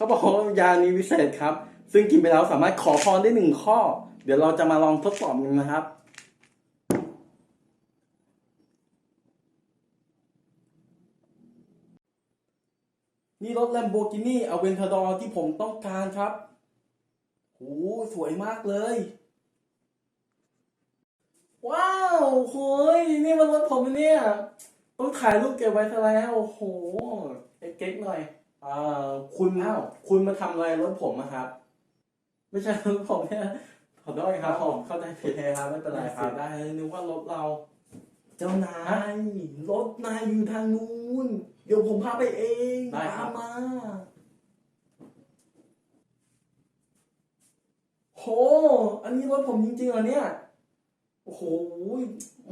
เขาบอกว่ายานี้วิเศษครับ ซึ่งกินไปแล้วสามารถขอพรได้หนึ่งข้อ เดี๋ยวเราจะมาลองทดสอบกันนะครับ นี่รถ Lamborghini Aventador ที่ผมต้องการครับโหสวยมากเลย ว้าวโหยนี่มันรถผมเนี่ย ต้องถ่ายรูปเก็บไว้ซะแล้ว โอ้โหเก๊กหน่อย อ่าคุณอ้าวคุณมาทำอะไรรถผมอะครับ ไม่ใช่รถผมเนี่ยขอโทษครับผมเข้าใจผิดครับไม่เป็นไรครับ ได้นึกว่ารถเรา เจ้านายรถนายอยู่ทางนู้น เดี๋ยวผมพาไปเองได้ครัตาบ มมา โห อันนี้รถผมจริงๆเหรอเนี่ย โอ้โห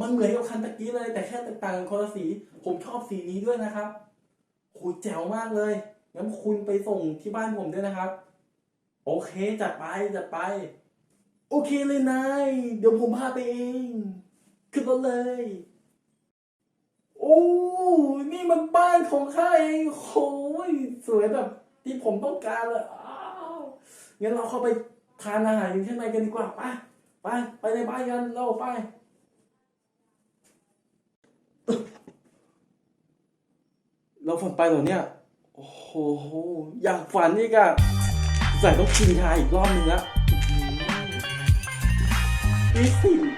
มันเหมือนกับคันตะกี้เลย แต่แค่แตกต่างกันคนละสี ผมชอบสีนี้ด้วยนะครับโหแจ๋วมากเลย งั้นคุณไปส่งที่บ้านผมด้วยนะครับ โอเคจัดไปจัดไป โอเคเลยนายเดี๋ยวผมพาไปเอง ขึ้นรถเลย โอ้นี่มันบ้านของข้าเองโอ้ยสวยแบบที่ผมต้องการเลยงั้นเราเข้าไปทานอาหารอยู่ข้างในกันดีกว่าไปไปไปในบ้านกันเราไปเราฝันไปเหรอเนี่ย โอ้โห อยากฝันอีกอะใส่ต้องกินยาอีกรอบนึงละอื้อหือนี่สิ